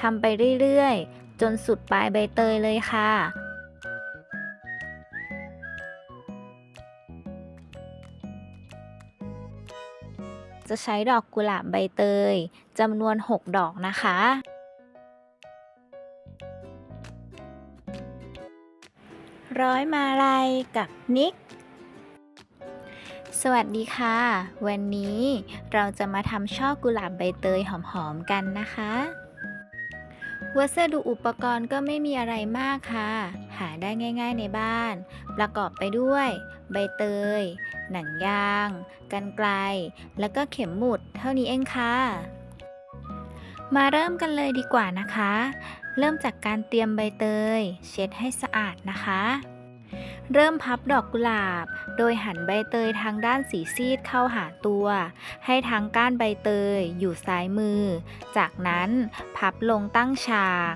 ทำไปเรื่อยๆ จนสุดปลายใบเตยเลยค่ะจะใช้ดอกกุหลาบใบเตยจำนวน 6 ดอกนะคะ ร้อยมาลัยกับนิก สวัสดีค่ะ วันนี้เราจะมาทำช่อกุหลาบใบเตยหอมๆกันนะคะ วัสดุอุปกรณ์ก็ไม่มีอะไรมากค่ะ หาได้ง่าย ๆในบ้าน ประกอบไปด้วย ใบเตย หนังยาง กันไกล แล้วก็เข็มหมุดเท่านี้เองค่ะ มาเริ่มกันเลยดีกว่านะคะ เริ่มจากการเตรียมใบเตย เช็ดให้สะอาดนะคะ เริ่มพับดอกกุหลาบ โดยหันใบเตยทางด้านสีซีดเข้าหาตัว ให้ทั้งก้านใบเตยอยู่ซ้ายมือ จากนั้นพับลงตั้งฉาก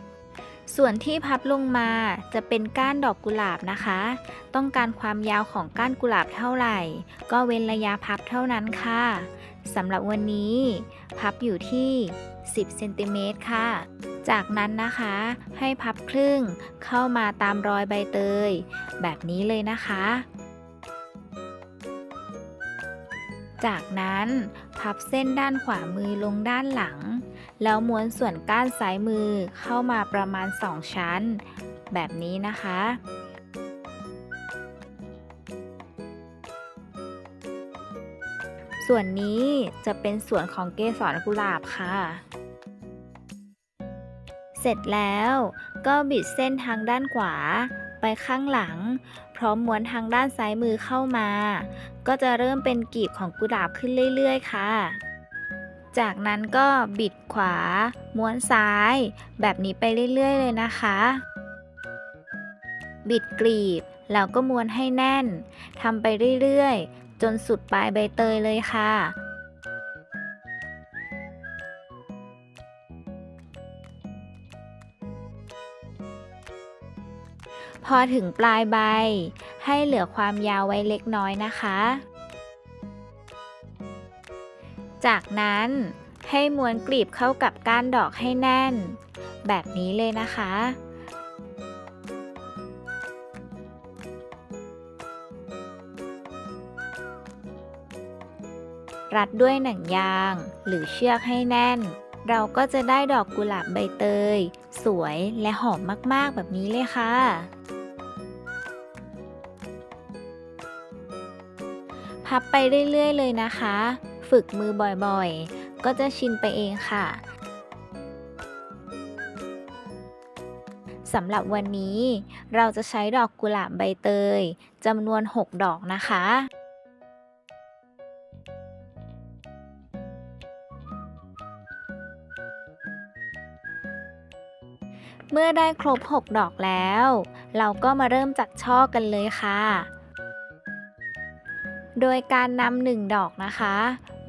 ส่วนที่พับลงมาจะเป็นก้านดอกกุหลาบนะคะ ต้องการความยาวของก้านกุหลาบเท่าไหร่ ก็เว้นระยะพับเท่านั้นค่ะสำหรับวันนี้ พับอยู่ที่ 10เซนติเมตรค่ะ จากนั้นนะคะให้พับครึ่งเข้ามาตามรอยใบเตย แบบนี้เลยนะคะ จากนั้นพับเส้นด้านขวามือลงด้านหลัง แล้วม้วนส่วนก้านซ้ายมือเข้ามาประมาณ 2 ชั้น แบบนี้นะคะส่วนนี้จะเป็นส่วนของเกสรกุหลาบค่ะ เสร็จแล้วก็บิดเส้นทางด้านขวาไปข้างหลัง พร้อมม้วนทางด้านซ้ายมือเข้ามา ก็จะเริ่มเป็นกีบของกุหลาบขึ้นเรื่อยๆ ค่ะ จากนั้นก็บิดขวา ม้วนซ้าย แบบนี้ไปเรื่อยๆ เลยนะคะ บิดกลีบแล้วก็ม้วนให้แน่นทำไปเรื่อยๆ จนสุดปลายใบเตยเลยค่ะ พอถึงปลายใบ ให้เหลือความยาวไว้เล็กน้อยนะคะ จากนั้นให้ม้วนกลีบเข้ากับก้านดอกให้แน่น แบบนี้เลยนะคะ รัดด้วยหนังยางหรือเชือกให้แน่น เราก็จะได้ดอกกุหลาบใบเตย สวยและหอมมาก ๆ แบบนี้เลยค่ะ พับไปเรื่อยๆ เลยนะคะ ฝึกมือบ่อยๆ ก็จะชินไปเองค่ะสำหรับวันนี้ เราจะใช้ดอกกุหลาบใบเตยจำนวน 6 ดอกนะคะ เมื่อได้ครบ 6 ดอกแล้ว เราก็มาเริ่มจากช่อกันเลยค่ะ โดยการนำหนึ่งดอกนะคะ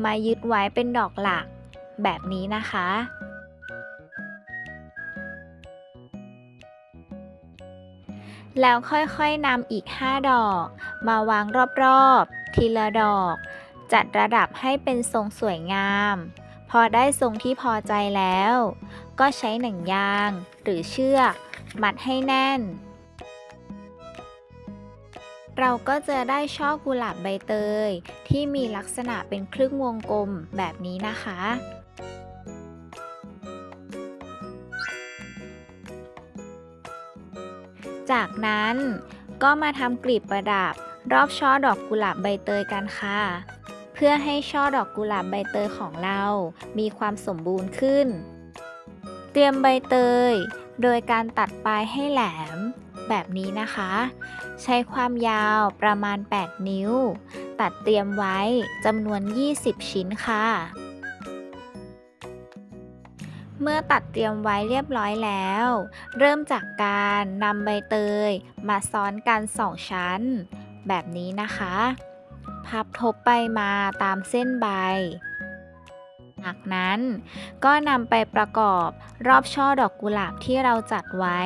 มายึดไว้เป็นดอกหลักแบบนี้นะคะ แล้วค่อยๆนำอีก 5 ดอก มาวางรอบๆ ทีละดอก จัดระดับให้เป็นทรงสวยงาม พอได้ทรงที่พอใจแล้ว ก็ใช้หนังยางหรือเชือก มัดให้แน่น เราก็จะได้ช่อกุหลาบใบเตย ที่มีลักษณะเป็นครึ่งวงกลมแบบนี้นะคะ จากนั้นก็มาทำกลีบประดับรอบช่อดอกกุหลาบใบเตยกันค่ะ เพื่อให้ช่อดอกกุหลาบใบเตยของเรา มีความสมบูรณ์ขึ้น เตรียมใบเตย โดยการตัดปลายให้แหลม แบบนี้นะคะ ใช้ความยาวประมาณ 8 นิ้ว ตัดเตรียมไว้จำนวน 20 ชิ้นค่ะ เมื่อตัดเตรียมไว้เรียบร้อยแล้ว เริ่มจากการนำใบเตยมาซ้อนกัน 2 ชั้น แบบนี้นะคะ พับทบไปมาตามเส้นใบจากนั้นก็นำไปประกอบรอบช่อดอกกุหลาบที่เราจัดไว้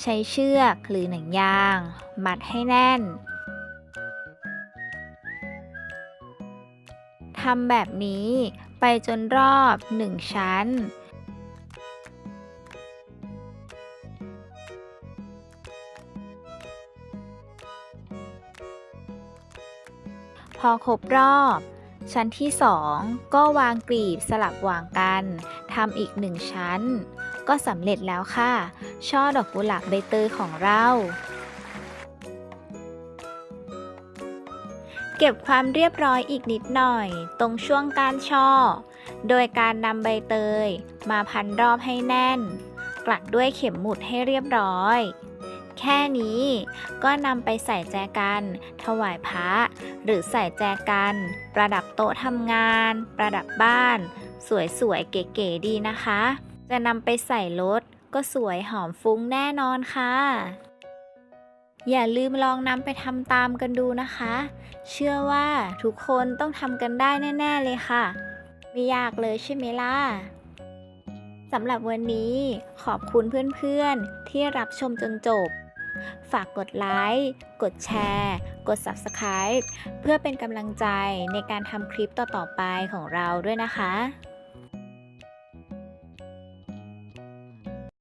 ใช้เชือกหรือหนังยาง มัดให้แน่นทำแบบนี้ไปจนรอบ 1 ชั้น พอครบรอบ ชั้นที่ 2 ก็วางกลีบสลับวางกันทำอีกหนึ่งชั้น ก็สำเร็จแล้วค่ะ ช่อดอกกุหลาบใบเตยของเรา เก็บความเรียบร้อยอีกนิดหน่อย ตรงช่วงกานช่อ โดยการนำใบเตย มาพันรอบให้แน่น กลัดด้วยเข็มหมุดให้เรียบร้อย แค่นี้ก็นำไปใส่แจกัน ถวายพระ หรือใส่แจกัน ประดับโต๊ะทำงาน ประดับบ้าน สวยๆ เก๋ๆดีนะคะ จะนำไปใส่รถก็สวยหอมฟุ้งแน่นอนค่ะ อย่าลืมลองนำไปทำตามกันดูนะคะ เชื่อว่าทุกคนต้องทำกันได้แน่ ๆ เลยค่ะ ไม่ยากเลยใช่ไหมล่ะสำหรับวันนี้ขอบคุณเพื่อนๆ ที่รับชมจนจบ ฝากกดไลค์ กดแชร์ กด Subscribe เพื่อเป็นกำลังใจในการทำคลิปต่อๆไปของเราด้วยนะคะ